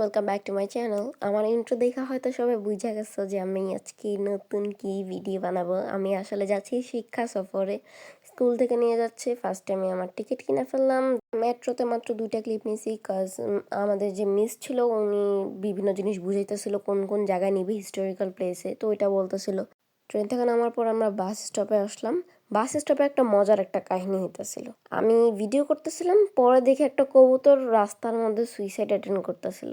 Welcome back to my channel আমার intro দেখা হয়তো সবাই বুঝে গেছো যে আমি আজকে নতুন কি ভিডিও বানাবো। আমি আসলে যাচ্ছি শিক্ষা সফরে। স্কুল থেকে নিয়ে যাচ্ছে। ফার্স্ট আমি আমার টিকিট কিনে ফেললাম। মেট্রোতে মাত্র দুইটা ক্লিপ নিয়েছি কাজ আমাদের যে মিস ছিল, উনি বিভিন্ন জিনিস বুঝাইতেছিল, কোন কোন জায়গায় নিবি হিস্টোরিক্যাল প্লেসে তো ওইটা বলতেছিল। ট্রেন থেকে নামার পর আমরা বাস স্টপে আসলাম। বাস স্টপে একটা মজার একটা কাহিনী হইতেছিল। আমি ভিডিও করতেছিলাম, পরে দেখে একটা কবুতর রাস্তার মধ্যে সুইসাইড অ্যাটেন্ড করতেছিল।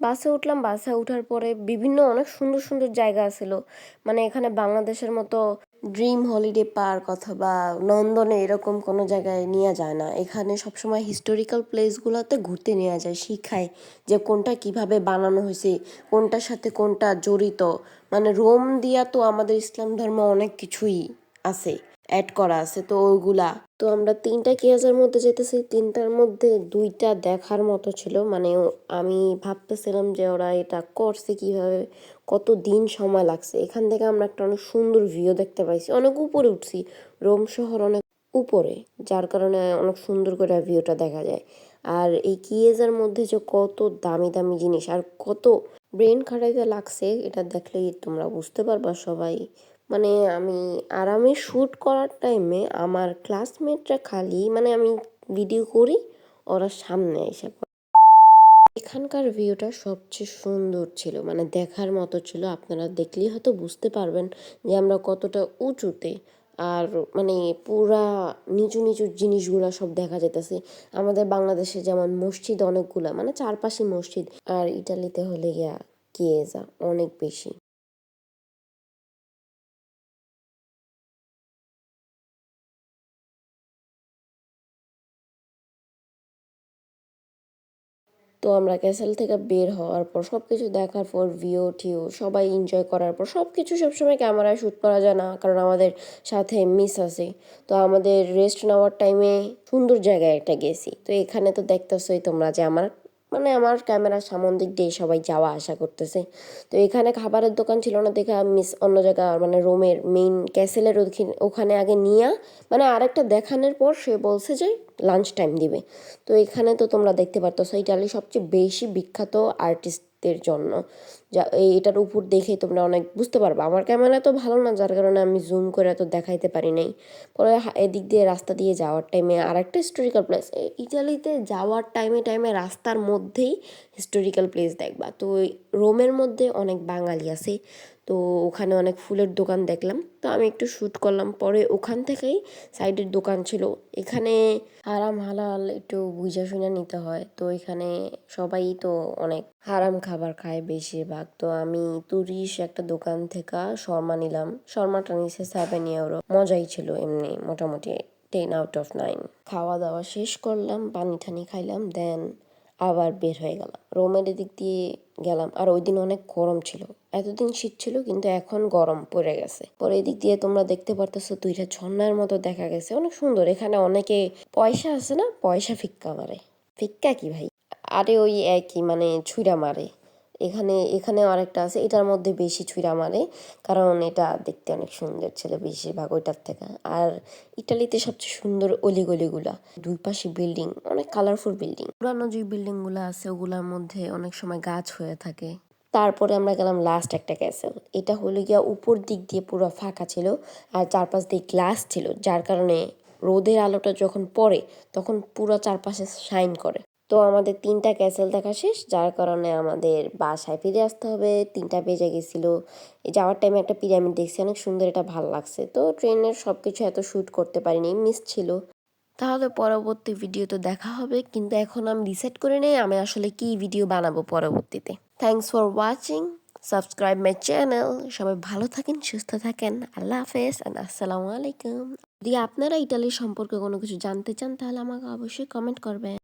বাসে উঠলাম, বাসে ওঠার পরে বিভিন্ন অনেক সুন্দর সুন্দর জায়গা ছিল মানে এখানে বাংলাদেশের মতো ড্রিম হলিডে পার্ক অথবা নন্দনে এরকম কোনো জায়গায় নিয়ে যায় না। এখানে সবসময় হিস্টোরিক্যাল প্লেসগুলোতে ঘুরতে নেওয়া যায়, শিখায় যে কোনটা কীভাবে বানানো হয়েছে, কোনটার সাথে কোনটা জড়িত। মানে রোম দিয়া তো আমাদের ইসলাম ধর্মে অনেক কিছুই আছে। অ্যাড করা আছে, তো ওইগুলা। তো আমরা তিনটা কেয়াজের মধ্যে যেতেছি, তিনটার মধ্যে দুইটা দেখার মতো ছিল। মানে আমি ভাবতেছিলাম যে ওরা এটা করছে কীভাবে, কত দিন সময় লাগছে। এখান থেকে আমরা একটা অনেক সুন্দর ভিউ দেখতে পাইছি। অনেক উপরে উঠছি, রোম শহর অনেক উপরে, যার কারণে অনেক সুন্দর করে ভিউটা দেখা যায়। আর এই কিয়েজের মধ্যে যে কত দামি দামি জিনিস, আর কত ব্রেন খাটাইতে লাগছে, এটা দেখলেই তোমরা বুঝতে পারবা সবাই। মানে আমি আরামে শ্যুট করার টাইমে আমার ক্লাসমেটরা খালি মানে আমি ভিডিও করি, ওরা সামনে এসে। এখানকার ভিউটা সবচেয়ে সুন্দর ছিল মানে দেখার মতো ছিল। আপনারা দেখলেই হয়তো বুঝতে পারবেন যে আমরা কতটা উঁচুতে, আর মানে পুরা নিচু নিচু জিনিসগুলা সব দেখা যেতেছে। আমাদের বাংলাদেশে যেমন মসজিদ অনেকগুলা মানে চারপাশে মসজিদ, আর ইটালিতে হলে গিয়া কিয়েজা অনেক বেশি। তো আমরা ক্যাসেল থেকে বের হওয়ার পর সব কিছু দেখার পর ভিও ঠিও সবাই এনজয় করার পর সব কিছু সবসময় ক্যামেরায় শ্যুট করা যায় না, কারণ আমাদের সাথে মিস আছে। তো আমাদের রেস্ট নেওয়ার টাইমে সুন্দর জায়গায় একটা গেছি। তো এখানে তো দেখতেছোই তোমরা যে আমার মানে আমার ক্যামেরার সামন দিক দিয়ে সবাই যাওয়া আসা করতেছে। তো এখানে খাবারের দোকান ছিল না, দেখে মিস অন্য জায়গা মানে রোমের মেইন ক্যাসেলের ওখানে- আগে নিয়া মানে আরেকটা দেখানোর পর সে বলছে যে লাঞ্চ টাইম দিবে। তো এখানে তো তোমরা দেখতে পারতো ইটালি সবচেয়ে বেশি বিখ্যাত আর্টিস্টদের জন্য। যা এটার উপর দেখেই তোমরা অনেক বুঝতে পারবে। আমার ক্যামেরা তো ভালো না, যার কারণে আমি জুম করে এত দেখাইতে পারি নাই। পরে এদিক দিয়ে রাস্তা দিয়ে যাওয়ার টাইমে আর একটা হিস্টোরিক্যাল প্লেস ইটালিতে যাওয়ার টাইমে টাইমে রাস্তার মধ্যেই হিস্টোরিক্যাল প্লেস দেখবা। তো রোমের মধ্যে অনেক বাঙালি আছে। তো ওখানে অনেক ফুলের দোকান দেখলাম। তো আমি একটু শ্যুট করলাম। পরে ওখান থেকেই সাইডের দোকান ছিল। এখানে হারাম হালাল একটু বুঝে শুনে নিতে হয়। তো এখানে সবাই তো অনেক হারাম খাবার খায় বেশিরভাগ। তো আমি তুরিশ একটা দোকান থেকে শর্মা নিলাম। শর্মাটা নিচে সেভেন ইউরো মজাই ছিল এমনি মোটামুটি টেন আউট অফ নাইন খাওয়া দাওয়া শেষ করলাম পানি ঠানি খাইলাম দেন আবার বের হয়ে গেলাম। রোমের দিক দিয়ে গেলাম। আর ওই দিন অনেক গরম ছিল। এতদিন শীত ছিল, কিন্তু এখন গরম পড়ে গেছে। পরে এদিক দিয়ে তোমরা দেখতে পারতেছো দুইটা ঝর্ণার মতো দেখা গেছে। অনেক সুন্দর। এখানে অনেকে পয়সা আছে না? পয়সা ফিক্কা মারে। ফিক্কা কি ভাই? আরে ওই একই মানে ছুঁড়া মারে। এখানে এখানে আরেকটা আছে, এটার মধ্যে বেশি ছুঁড়া মারে, কারণ এটা দেখতে অনেক সুন্দর ছিল বেশিরভাগ ওইটার থেকে। আর ইটালিতে সবচেয়ে সুন্দর অলিগলিগুলা, দুই পাশে বিল্ডিং, অনেক কালারফুল বিল্ডিং। পুরানো যে বিল্ডিংগুলো আছে, ওগুলোর মধ্যে অনেক সময় গাছ হয়ে থাকে। তারপরে আমরা গেলাম লাস্ট একটা ক্যাসেল এটা হলো গিয়া উপর দিক দিয়ে পুরো ফাঁকা ছিল, আর চারপাশ দিয়ে গ্লাস ছিল, যার কারণে রোদের আলোটা যখন পড়ে, তখন পুরো চারপাশে শাইন করে। তো আমাদের তিনটা ক্যাসেল দেখা শেষ, যার কারণে আমাদের বাসায় ফিরে আসতে হবে। তিনটা বেজে গেছিল। যাওয়ার টাইমে একটা পিরামিড দেখছি, অনেক সুন্দর এটা ভালো লাগছে। তো ট্রেনের সব কিছু এত শ্যুট করতে পারিনি মিস ছিল। তাহলে পরবর্তী ভিডিও তো দেখা হবে, কিন্তু এখন আমি ডিসাইড করে নেই, আমি আসলে কি ভিডিও বানাবো পরবর্তীতে। Thanks for watching subscribe my channel সবাই ভালো থাকেন, সুস্থ থাকেন, আল্লাহ হাফেজ অ্যান্ড আসসালামু আলাইকুম। যদি আপনারা ইটালি সম্পর্কে কোনো কিছু জানতে চান, তাহলে আমাকে অবশ্যই কমেন্ট করবেন।